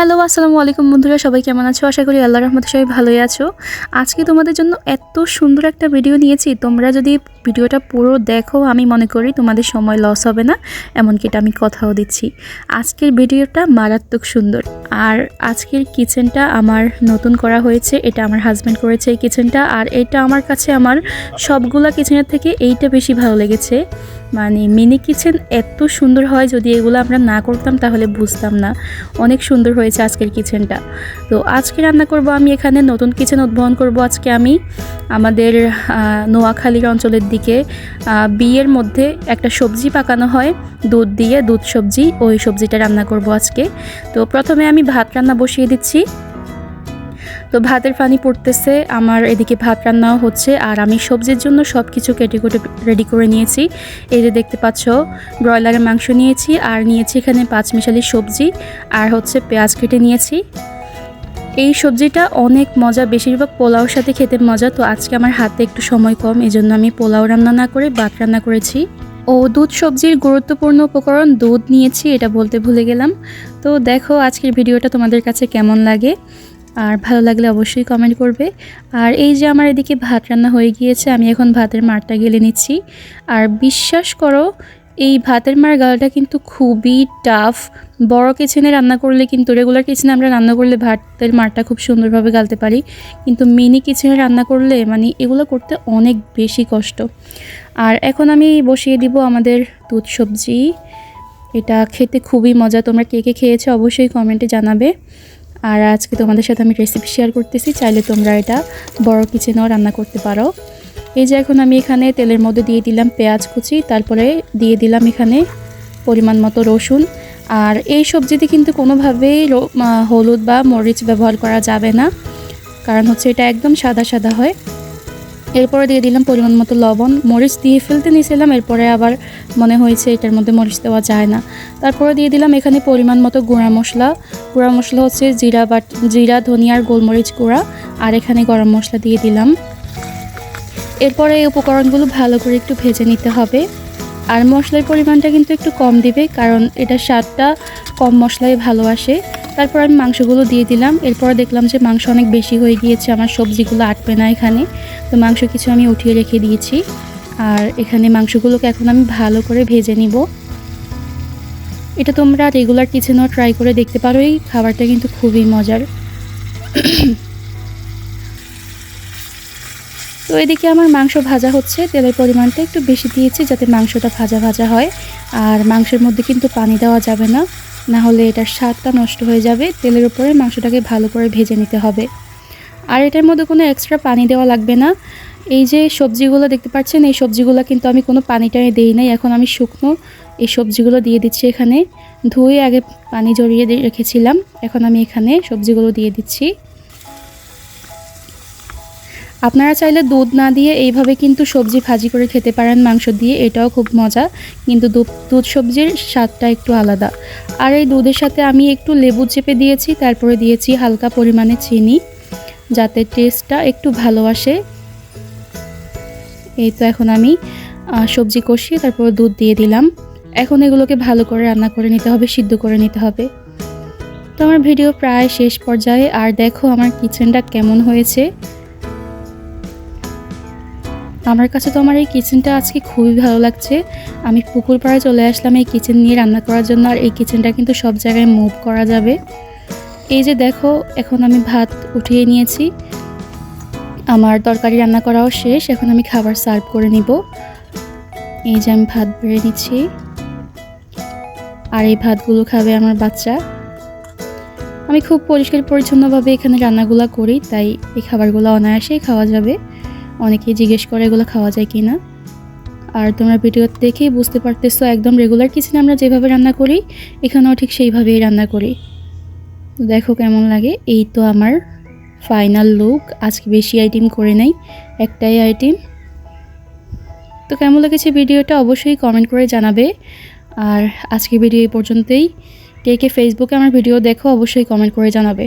Hello, আসসালামু আলাইকুম বন্ধুরা, সবাই কেমন আছো? আশা করি আল্লাহ রহমতে সবাই ভালোই আছো। আজকে তোমাদের জন্য এত সুন্দর একটা ভিডিও নিয়েছি। তোমরা যদি ভিডিওটা পুরো দেখো, আমি মনে করি তোমাদের সময় লস হবে না, এমনকি এটা আমি কথাও দিচ্ছি। আজকের ভিডিওটা মারাত্মক সুন্দর। আর আজকের কিচেনটা আমার নতুন করা হয়েছে, এটা আমার হাজব্যান্ড করেছে এই কিচেনটা আর এটা আমার কাছে আমার সবগুলা কিচেনের থেকে এইটা বেশি ভালো লেগেছে। মানে মিনি কিচেন এত সুন্দর হয়, যদি এগুলো আমরা না করতাম তাহলে বুঝতাম না। অনেক সুন্দর হয়েছে আজকের কিচেনটা তো আজকে রান্না করব আমি এখানে, নতুন কিচেন উদ্ভাবন করব আজকে আমি। আমাদের নোয়াখালীর অঞ্চলের দিকে। বিয়ের মধ্যে একটা সবজি পাকানো হয়, দুধ দিয়ে দুধ সবজি, ওই সবজিটা রান্না করব আজকে। তো প্রথমে আমি ভাত রান্না বসিয়ে দিচ্ছি। তো ভাতের পানি পড়তেছে, আমার এদিকে ভাত রান্নাও হচ্ছে, আর আমি সবজির জন্য সব কিছু কেটে কেটে রেডি করে নিয়েছি। এই যে দেখতে পাচ্ছ, ব্রয়লারের মাংস নিয়েছি, আর নিয়েছি এখানে পাঁচমিশালি সবজি, আর হচ্ছে পেঁয়াজ কেটে নিয়েছি। এই সবজিটা অনেক মজা, বেশিরভাগ পোলাওর সাথে খেতে মজা, তো আজকে আমার হাতে একটু সময় কম এই জন্য আমি পোলাও রান্না না করে ভাত রান্না করেছি। ও, দুধ সবজির গুরুত্বপূর্ণ উপকরণ দুধ নিয়েছি, এটা বলতে ভুলে গেলাম। তো দেখো আজকের ভিডিওটা তোমাদের কাছে কেমন লাগে। আর ভালো লাগলে অবশ্যই কমেন্ট করবে। আর এই যে আমার এদিকে ভাত রান্না হয়ে গিয়েছে, আমি এখন ভাতের মারটা গেলে নিচ্ছি। আর বিশ্বাস করো, এই ভাতের মার গালটা কিন্তু খুবই টাফ বড় কিচেনে রান্না করলে কিন্তু রেগুলার কিচেনে আমরা রান্না করলে ভাতের মারটা খুব সুন্দরভাবে গালতে পারি। কিন্তু মিনি কিচেনে রান্না করলে মানে এগুলো করতে অনেক বেশি কষ্ট। আর এখন আমি বসিয়ে দিব আমাদের দুধ সবজি। এটা খেতে খুবই মজা। তোমরা কে কে খেয়েছো অবশ্যই কমেন্টে জানাবে। আর আজকে তোমাদের সাথে আমি রেসিপি শেয়ার করতেছি। চাইলে তোমরা এটা বড় কিচেনেও রান্না করতে পারো। এই যে এখন আমি এখানে তেলের মধ্যে দিয়ে দিলাম পেঁয়াজ কুচি, তারপরে দিয়ে দিলাম এখানে পরিমাণ মতো রসুন। আর এই সবজিতে কিন্তু কোনোভাবেই হলুদ বা মরিচ ব্যবহার করা যাবে না। কারণ হচ্ছে এটা একদম সাদা সাদা হয়। এরপরে দিয়ে দিলাম পরিমাণ মতো লবণ। মরিচ দিয়ে ফেলতে নিয়েছিলাম, এরপরে আবার মনে হয়েছে এটার মধ্যে মরিচ দেওয়া যায় না। তারপরে দিয়ে দিলাম এখানে পরিমাণ মতো গুঁড়া মশলা। গুঁড়া মশলা হচ্ছে জিরা বাট, জিরা ধনিয়ার গোলমরিচ গুঁড়া, আর এখানে গরম মশলা দিয়ে দিলাম। এরপরে এই উপকরণগুলো ভালো করে একটু ভেজে নিতে হবে। আর মশলার পরিমাণটা কিন্তু একটু কম দিবে, কারণ এটা স্বাদটা কম মশলায় ভালো আসে। তারপর আমি মাংসগুলো দিয়ে দিলাম। এরপর দেখলাম যে মাংস অনেক বেশি হয়ে গিয়েছে, আমার সবজিগুলো আটবে না এখানে। তো মাংস কিছু আমি উঠিয়ে রেখে দিয়েছি। আর এখানে মাংসগুলোকে এখন আমি ভালো করে ভেজে নিব। এটা তোমরা রেগুলার কিচেনও ট্রাই করে দেখতে পারো, এই খাবারটা কিন্তু খুবই মজার। তো এদিকে আমার মাংস ভাজা হচ্ছে, তেলের পরিমাণটা একটু বেশি দিয়েছি যাতে মাংসটা ভাজা ভাজা হয়। আর মাংসের মধ্যে কিন্তু পানি দেওয়া যাবে না। না হলে এটার স্বাদটা নষ্ট হয়ে যাবে। তেলের উপরে মাংসটাকে ভালো করে ভেজে নিতে হবে। আর এটার মধ্যে কোনো এক্সট্রা পানি দেওয়া লাগবে না। এই যে সবজিগুলো দেখতে পাচ্ছেন, এই সবজিগুলো কিন্তু আমি কোনো পানি টানি দিই নাই। এখন আমি শুকনো এই সবজিগুলো দিয়ে দিচ্ছি এখানে। ধুয়ে আগে পানি জড়িয়ে রেখেছিলাম। এখন আমি এখানে সবজিগুলো দিয়ে দিচ্ছি। আপনারা চাইলে দুধ না দিয়ে এইভাবে কিন্তু সবজি ভাজি করে খেতে পারেন, মাংস দিয়ে। এটাও খুব মজা। কিন্তু দুধ দুধ সবজির স্বাদটা একটু আলাদা। আর এই দুধের সাথে আমি একটু লেবু চেপে দিয়েছি, তারপরে দিয়েছি হালকা পরিমাণে চিনি, যাতে টেস্টটা একটু ভালো আসে। এই তো এখন আমি সবজি কষিয়ে তারপর দুধ দিয়ে দিলাম। এখন এগুলোকে ভালো করে রান্না করে নিতে হবে, সিদ্ধ করে নিতে হবে। তো আমার ভিডিও প্রায় শেষ পর্যায়ে। আর দেখো আমার কিচেনটা কেমন হয়েছে। আমার কাছে তো আমার এই কিচেনটা আজকে খুবই ভালো লাগছে। আমি পুকুর পাড়ে চলে আসলাম এই কিচেন নিয়ে রান্না করার জন্য, আর এই কিচেনটা কিন্তু সব জায়গায় মুভ করা যাবে। এই যে দেখো, এখন আমি ভাত উঠিয়ে নিয়েছি। আমার তরকারি রান্না করাও শেষ, এখন আমি খাবার সার্ভ করে নিব। এই যে আমি ভাত বেড়ে নিচ্ছি। আর এই ভাতগুলো খাবে আমার বাচ্চা। আমি খুব পরিষ্কার পরিচ্ছন্নভাবে এখানে রান্নাগুলো করি, তাই এই খাবারগুলো অনায়াসেই খাওয়া যাবে। অনেকেই জিজ্ঞেস করে এগুলো খাওয়া যায় কি না। আর তোমরা ভিডিও দেখেই বুঝতে পারতেছো একদম রেগুলার কিচেনে আমরা যেভাবে রান্না করি, এখানেও ঠিক সেইভাবেই রান্না করি। দেখো কেমন লাগে, এই তো আমার ফাইনাল লুক আজকে বেশি আইটেম করে নেই, একটাই আইটেম তো কেমন লেগেছে ভিডিওটা অবশ্যই কমেন্ট করে জানাবে। আর আজকে ভিডিও এই পর্যন্তই। কে কে ফেসবুকে আমার ভিডিও দেখো, অবশ্যই কমেন্ট করে জানাবে।